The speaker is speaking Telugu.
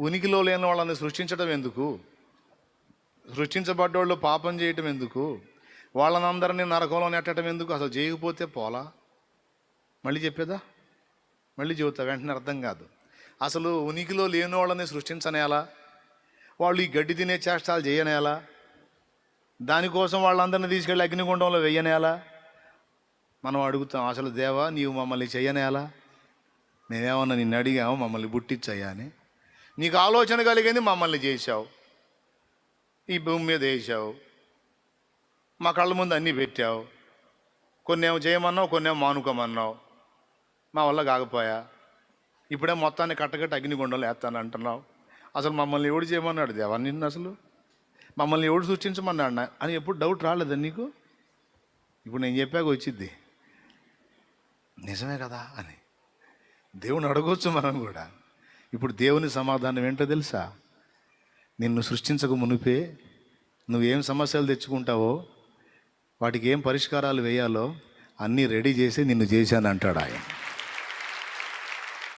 ఉనికిలో లేని వాళ్ళని సృష్టించడం ఎందుకు? సృష్టించబడ్డోళ్ళు పాపం చేయటం ఎందుకు? వాళ్ళని అందరినీ నరకంలో నెట్టడం ఎందుకు? అసలు చేయకపోతే పోలా? మళ్ళీ చెప్పేదా? మళ్ళీ చెబుతా వెంటనే అర్థం కాదు. అసలు ఉనికిలో లేని వాళ్ళని సృష్టించనేలా వాళ్ళు ఈ గడ్డి తినే చేష్టాలు చేయనేలా దానికోసం వాళ్ళందరినీ తీసుకెళ్ళి అగ్నిగుండంలో వెయ్యనేలా మనం అడుగుతాం అసలు దేవా నీవు మమ్మల్ని చేయనేలా మేమేమన్నా నిన్ను అడిగాము? మమ్మల్ని బుట్టించయ్యా అని. నీకు ఆలోచన కలిగింది మమ్మల్ని చేశావు. ఈ భూమి మీద వేసావు మా కళ్ళ ముందు అన్నీ పెట్టావు. కొన్ని ఏమో చేయమన్నావు కొన్ని ఏమో మానుకోమన్నావు. మా వల్ల కాకపోయా? ఇప్పుడే మొత్తాన్ని కట్టకట్టి అగ్నిగుండంలో వేస్తాను అంటున్నావు అసలు మమ్మల్ని ఎవడు చేయమన్నాడు దేవా నిన్ను అసలు? మమ్మల్ని ఎవడు సూచించమన్నాడు అని ఎప్పుడు డౌట్ రాలేదా నీకు? ఇప్పుడు నేను చెప్పాక వచ్చింది నిజమే కదా అని. దేవుని అడగవచ్చు మనం కూడా. ఇప్పుడు దేవుని సమాధానం ఏంటో తెలుసా? నిన్ను సృష్టించక మునిపే నువ్వేం సమస్యలు తెచ్చుకుంటావో వాటికి ఏం పరిష్కారాలు వేయాలో అన్నీ రెడీ చేసి నిన్ను చేశాను అంటాడు ఆయన.